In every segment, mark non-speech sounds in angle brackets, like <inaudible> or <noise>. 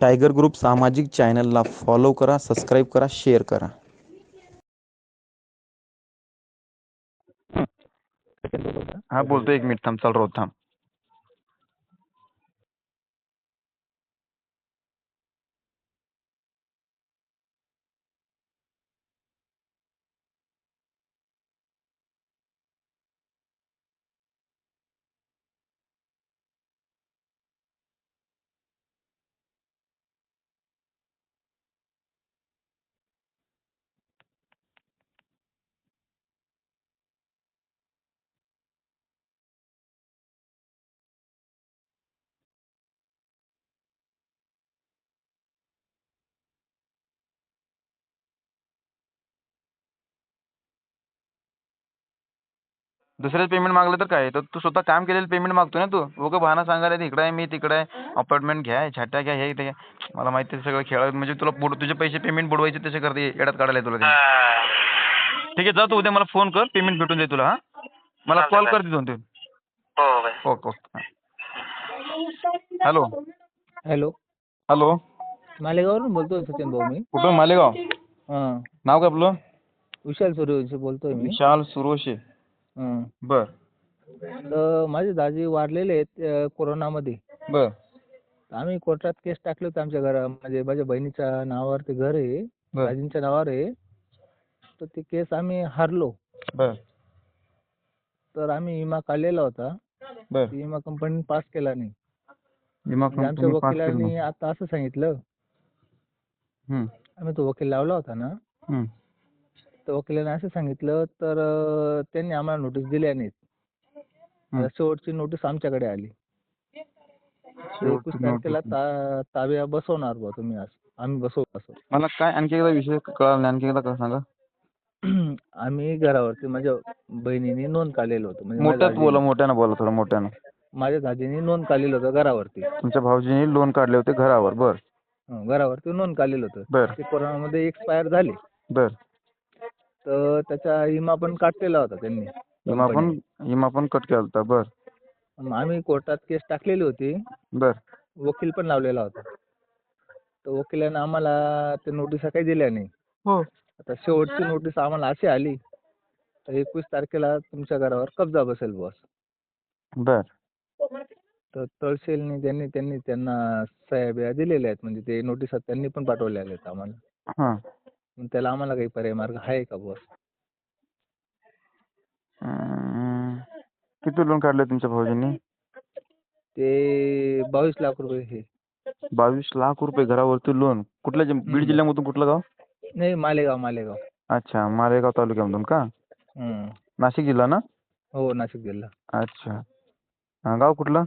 Tiger group सामाजिक चॅनलला follow करा सबस्क्राईब करा शेअर करा. हा बोलतो एक मिनिट थांब चालू राहू थांब. दुसऱ्याच पेमेंट मागलं तर काय? तर तू स्वतः काम केलेलं पेमेंट मागतो ना तू? उगा बहाणा सांगायला इकडे आहे मी तिकडे आहे. अपॉइंटमेंट घ्या छाट्या घ्या हे ते घ्या. मला माहिती आहे सगळं खेळ म्हणजे तुला बुड तुझे पैसे पेमेंट बुडवायचे तसे करते येड्यात काढायला तुला ते. ठीक आहे जा तू उद्या मला फोन कर पेमेंट भेटून दे तुला हा? मला हा, कॉल. कर तिथून ते. हो bye. Okay okay. Hello. Hello. Hello. मालेगाववरून बोलतोय सचिन भाऊ मी. कुठं मालेगाव? हां. नाव काय आपलं? विशाल सूर्यवंशी बोलतोय मी. विशाल सुरोशे बर. तर माझे दाजी वारलेले आहेत कोरोनामध्ये. बर. आम्ही कोर्टात केस टाकली होती आमच्या घरा म्हणजे माझ्या बहिणीच्या नावावर ते घर आहे दाजींच्या नावावर आहे. तर ते केस आम्ही हारलो. बर. तर आम्ही विमा काढलेला होता. विमा कंपनीने पास केला नाही. म्हणजे आमच्या कंपनी वकिलांनी केलं आता असं सांगितलं. आम्ही तो वकील लावला होता ना. तर वकिलाने असं सांगितलं तर अं, त्यांनी आम्हाला नोटीस दिल्या नाहीत. हम्म. तर शेवटची नोटीस आमच्याकडे आली. शेवटची एकवीस तारखेला notice. ता ताब्या बसवणार बुवा तुम्ही आज आम्ही बसवू असं. मला काय आणखी एकदा विषय कळाला नाही आणखी एकदा का सांगा. <clears throat> आम्ही घरावरती माझ्या बहिणीने नोंद काढलेलं होतं. म्हणजे माझ्या मोठ्यात बोला दाजीने- मोठ्यानं बोला थोडं मोठ्यानं. माझ्या दाजीने नोंद काढलेलं होतं घरावरती. तुमच्या भाऊजीने लोन काढले होते घरावर बर. हं, घरावरती नोंद काढलेलं होतं. बर. ते कोरोनामध्ये एक्सपायर झाले. बर. तर त्याचा विमा पण काढलेला होता त्यांनी विमा पण विमा पण कट केला होता बर. मग आम्ही कोर्टात केस टाकलेली होती. बर. वकील पण लावलेला होता. तर वकिलानं आम्हाला ते नोटिसा काही दिल्या नाही. हो. आता शेवटची नोटीस आम्हाला अशी आली तर एकवीस तारखेला तुमच्या घरावर कब्जा बसेल बॉस बर. तर तहसीलने त्यांनी त्यांनी त्यांना सह्या बिया दिलेल्या आहेत म्हणजे ते नोटिसा त्यांनी पण पाठवलेल्या आहेत आम्हाला. हां. मग त्याला आम्हाला काही पर्याय मार्ग आहे का बॉस किती लोन काढले तुमच्या भाऊजींनी? ते बावीस लाख रुपये हे. बावीस लाख रुपये घरावरती लोन कुठल्या बीड हम्म. जिल्ह्यामधून कुठलं गाव? नाही मालेगाव मालेगाव. अच्छा मालेगाव तालुक्यामधून का? हं. नाशिक जिल्हा ना? हो नाशिक जिल्हा. अच्छा. हां, गाव कुठलं?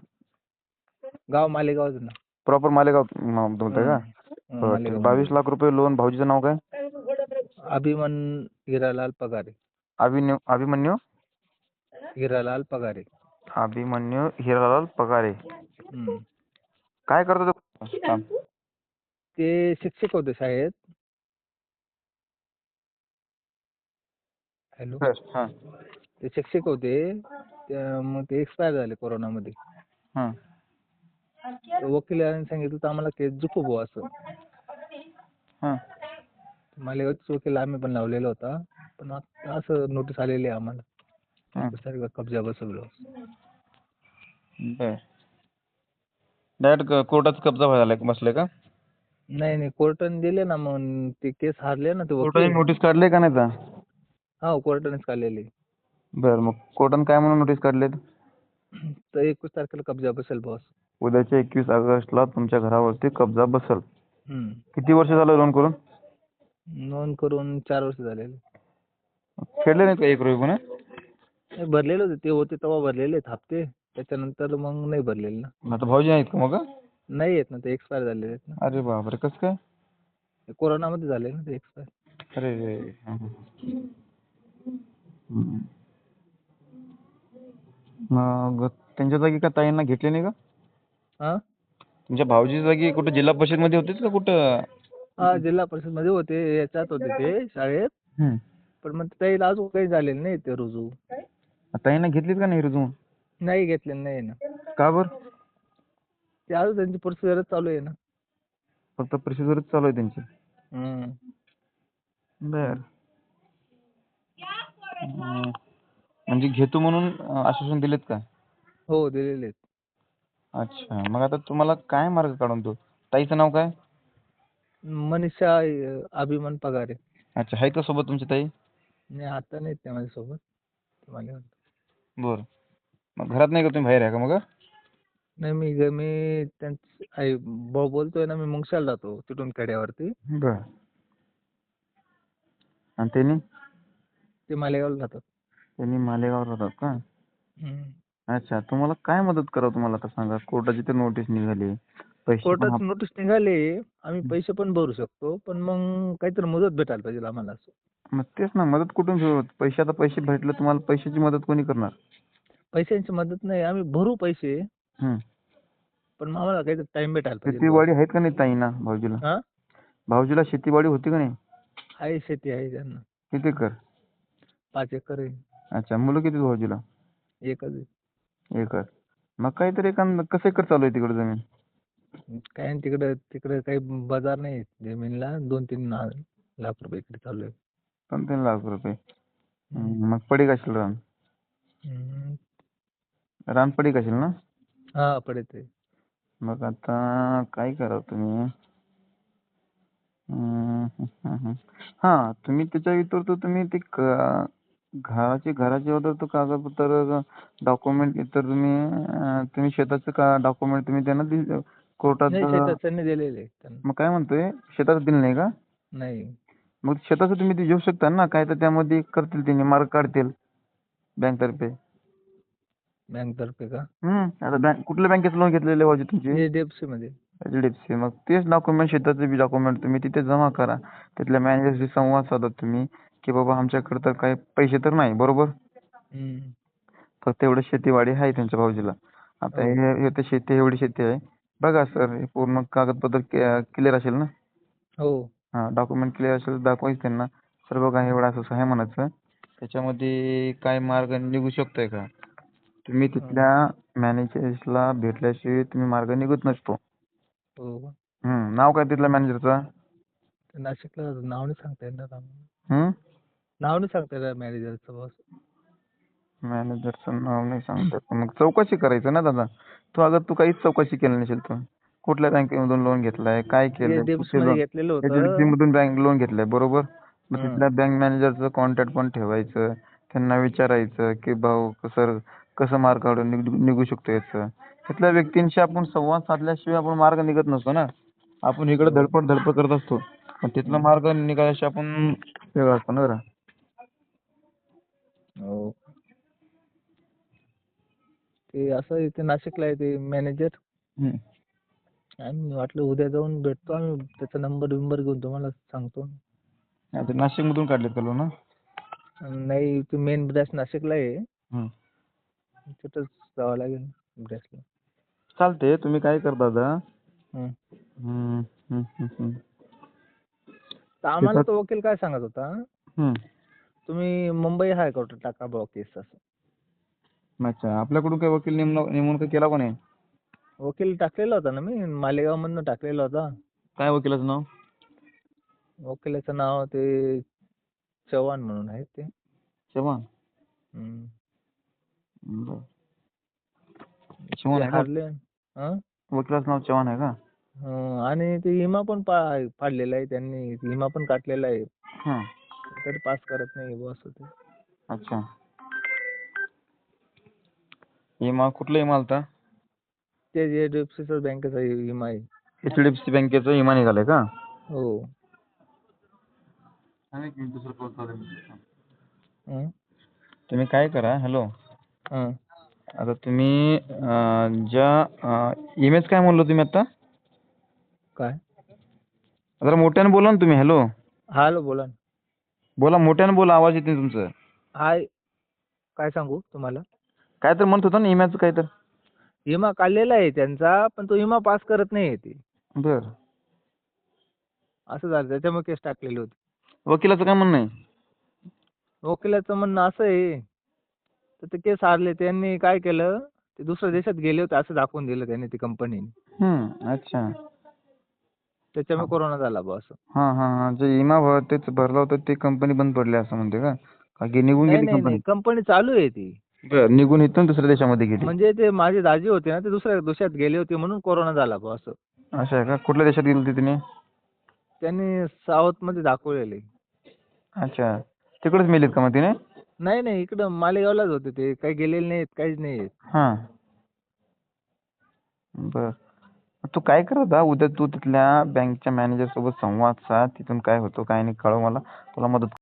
गाव मालेगावच ना. प्रॉपर मालेगाव म- बोलताय का? बरं, मालेगाव, बावीस लाख रुपये लोन भाऊजीचं नाव काय? मालेगाव. अभिमन हिरालाल पगारे। अभिन्यू अभिमन्यू? हिरालाल पगारे। अभिमन्यू हिरालाल पगारे। हं. काय करतो तो? काम? ते? शिक्षक होते शाळेत. हॅलो. बर, हाँ. ते शिक्षक होते. त्या- मग ते एक्सपायर झाले कोरोनामध्ये. हाँ तर वकिलाने सांगितलं तर आम्हाला केस जिंकू बुवा असं. हाँ मालेगावच वकील आम्ही पण लावलेला होता. पण आता असं नोटीस आलेली आहे आम्हाला. हां. तारखेला कब्जा बसवलो. बर. डायरेक्ट कोर्टात कब्जा व्हायला बसले का? नाही नाही. कोर्टाने दिले ना मग ते केस हारले ना ते कोर्टाने नोटीस काढले का नाही तर? हा कोर्टानेच काढलेले. बर मग कोर्टाने काय म्हणून नोटीस काढले तर एकवीस तारखेला कब्जा बसेल बॉस उद्याच्या एकवीस ऑगस्टला तुमच्या घरावरती कब्जा बसल. हम्म. किती वर्ष झालं लोन करून? नोंद करून चार वर्ष झालेले. फेडले नाहीत का एक रुपये पण नाही, भरलेले होते. ते होते तेव्हा भरलेले आहेत हप्ते त्याच्यानंतर मग नाही भरलेले ना. आता भाऊजी नाहीत का मग? नाही आहेत ना ते एक्सपायर झालेले आहेत ना. अरे बापरे कसं काय? ते कोरोनामध्ये झाले ना ते एक्सपायर अरे रे. हं, हं. मग त्यांच्या जागी का ताईंना घेतले नाही का? हा? तुमच्या भाऊजी जागी कुठं जिल्हा परिषदमध्ये होतेच का कुठं? हा जिल्हा परिषदमध्ये होते याच्यात होते ते शाळेत. हं. पण मग त्याला अजून काही झालेलं नाही ते रुजू. ताईंना घेतलीत का नाही रुजवून नाही घेतलेलं नाही ना. का बर? ते अजून त्यांची प्रोसिजरच चालू आहे ना. फक्त प्रोसिजरच चालू आहे त्यांची. हम्म. बर. हम्म. म्हणजे घेतो म्हणून अं, आश्वासन दिलेत का? हो दिलेले आहेत. अच्छा. मग आता तुम्हाला काय मार्ग काढून तो ताईचं नाव काय? मनीषा अं, अभिमान पगारे. अच्छा आहे का सोबत तुमची ताई? नाही आता नाहीत त्या माझ्यासोबत. तुम्हाला म्हणतो. बर. मग घरात नाही का तुम्ही? बाहेर आहे का मग? नाही मी ग- मी त्यांच आई भाऊ बोलतोय ना मी मुंगशाला जातो तिथून खेड्यावरती. बर. आणि त्यांनी? ते मालेगावला राहतात त्यांनी मालेगावला राहतात का? हम्म. अच्छा तुम्हाला काय मदत करावं तुम्हाला आता सांगा? कोर्टाची तर नोटीस निघाली. कोर्टात नोटीस निघाले आम्ही पैसे पण भरू शकतो पण मग काहीतरी मुदत भेटायला पाहिजे आम्हाला असं. मग तेच ना मदत कुठून घेऊ पैसे आता पैसे भेटले तुम्हाला पैशाची मदत कोणी करणार? पैशांची मदत नाही आम्ही भरू पैसे. पण मग आम्हाला काहीतरी टाइम भेटायला पाहिजे. शेतीवाडी आहेत का नाही ताईंना भाऊजीला? हा? भाऊजीला शेतीवाडी होती का नाही? आहे शेती आहे त्यांना. किती कर पाच एकर आहे. अच्छा मुलं किती भाऊजीला? एकच आहे. एकर मग काहीतरी कसं एकर चालू आहे तिकडे जमीन? काय नाही तिकडं तिकडं काही बाजार नाही जमीनला. दोन तीन लाख रुपये इकडे चालू आहे दोन तीन लाख रुपये. हम्म, मग पडी असेल रान? हम्म. रान पडी असेल ना? हा पडत आहे मग आता काय करावं तुम्ही? हम्म, हम्म, हम्म. हा तुम्ही त्याच्या व्यतिरिक्त तुम्ही ते क- घराचे घराचे वगैरे तो कागदपत्र डॉक्युमेंट इतर तुम्ही अं, तुम्ही शेताचं का डॉक्युमेंट तुम्ही त्यांना दिल कोर्टात नाही शेतात त्यांनी दिलेले त्यांना. मग काय म्हणतोय? शेताचं दिलं नाही का? नाही. मग शेताचं तुम्ही ते घेऊ शकता ना? काय तर त्यामध्ये करतील त्यांनी मार्क काढतील बँक तर्फे बँक तर्फे का? हम्म आता बँक कुठल्या बँकेचं लोन घेतलेलं भाऊजी तुमची? एचडीएफसी मध्ये. एचडीएफसी मग तेच डॉक्युमेंट शेताचे बी डॉक्युमेंट तुम्ही तिथे जमा करा. तिथल्या मॅनेजरशी संवाद साधा तुम्ही की बाबा आमच्याकडे तर काही पैसे तर नाही बरोबर? हम्म. फक्त एवढं शेतीवाडी आहे त्यांच्या भाऊजीला. आता हो. हे हे तर शेती एवढी शेती आहे. बघा सर हे पूर्ण कागदपत्र क्लिअर असेल ना? हो. हा डॉक्युमेंट क्लिअर असेल तर दाखवायचं त्यांना. सर बघा एवढं असं आहे म्हणायचं. त्याच्यामध्ये काय मार्ग निघू शकतोय का? तुम्ही तिथल्या मॅनेजर्सला भेटल्याशिवाय तुम्ही मार्ग निघत नसतो. हो? हम्म नाव काय तिथल्या मॅनेजरचं नाशिकला नाव नाही सांगता येणार आम्हाला. हम्म? नाव नाही सांगता येणार मॅनेजरचं बॉस. मॅनेजरचं नाव नाही सांगता येत. मग चौकशी करायचं ना दादा? तू अगर तू काहीच चौकशी केली नसेल तू. कुठल्या बँकेमधून लोन घेतलाय? काय केलंय? एचडीएफसी मध्ये घेतलेलं एचडीएफसी होतं. मधून बँक लोन घेतलंय बरोबर? मग. तिथल्या बँक मॅनेजरचं कॉन्टॅक्ट पण ठेवायचं. त्यांना विचारायचं की भाऊ सर कसं मार्ग काढून निघ- निघू शकतो याचं? तिथल्या व्यक्तींशी आपण संवाद साधल्याशिवाय आपण मार्ग निघत नसतो ना. आपण इकडे धडपड धडपड करत असतो. पण तिथला मार्ग निघाल्याशिवाय आपण वेगळा असतो ना जरा. हो. ते असं इथे नाशिकला आहे ते मॅनेजर हम्म. आम्ही वाटलं उद्या जाऊन भेटतो आम्ही त्याचा नंबर बिंबर घेऊन तुम्हाला सांगतो नाशिक मधून काढलेत का लोन नाही ते मेन ब्रँच नाशिकला आहे. तिथंच जावं लागेल ब्रँचला चालते तुम्ही काय करता दादा. हम्म, हम्म, हम्म, हम्म. तर आम्हाला तो वकील काय सांगत होता हम्म. तुम्ही मुंबई हायकोर्टात टाका बुवा केस असं अच्छा आपल्याकडून काही वकील नेमणूक केला कोणी वकील टाकलेला होता ना मी मालेगाव मधनं टाकलेला होता. काय वकिलाचं नाव? वकिलाचं नाव ते चव्हाण म्हणून आहे ते. चव्हाण? हम्म. बरं. चव्हाण आहे का? हारले. हं? वकिलाचं नाव चव्हाण आहे का? हं, आणि ते विमा पण पा- फाडलेला आहे त्यांनी विमा पण काढलेला आहे. हं. तरी पास करत नाही बुवा असं ते अच्छा. विमा कुठला विमा आलता? ते एचडीएफसीचा बँकेचा विमा आहे. एचडीएफसी बँकेचा विमा निघालाय का? हो. हं? तुम्ही काय करा? हॅलो हं. आता तुम्ही अं, ज्या इमेज काय म्हणलो तुम्ही आता? काय? जरा मोठ्याने बोला ना तुम्ही. हॅलो हॅलो बोला ना. बोला मोठ्याने बोला आवाज येत नाही तुमचं. हाय. काय सांगू तुम्हाला? काय तर म्हणत होता ना इम्याचं काय तर विमा काढलेला आहे त्यांचा पण तो विमा पास करत नाही ते. बर. असं झालं त्याच्यामुळे केस टाकलेली होती. वकिलाचं काय म्हणणं आहे? वकिलाचं म्हणणं असं आहे तर ते केस हारले त्यांनी काय केलं ते दुसऱ्या देशात गेले होते असं दाखवून दिलं त्यांनी ती कंपनीने हम्म अच्छा. त्याच्यामुळे कोरोना झाला बुवा असं. हा हा हा जे विमा भर तेच भरला होता ते कंपनी बंद पडली असं म्हणते का? निघून नाही गेली नाही कंपनी नाही कंपनी चालू आहे ती. बरं निघून इथून दुसऱ्या देशामध्ये गेली. म्हणजे ते माझे दाजी होते ना ते दुसऱ्या देशात गेले होते म्हणून कोरोना झाला बुवा असं. असं आहे का? कुठल्या देशात गेली होती तिने त्यांनी साऊथमध्ये दाखवलेले. अच्छा. तिकडेच मेलीत का मग तिने? नाही नाही इकडं मालेगावलाच होते ते. काही गेलेले नाहीत काहीच नाही हा. बर. तू काय करत होता? उद्या तू तिथल्या बँकच्या मॅनेजर सोबत संवाद साध. तिथून काय होतं काय नाही कळव मला. तुला मदत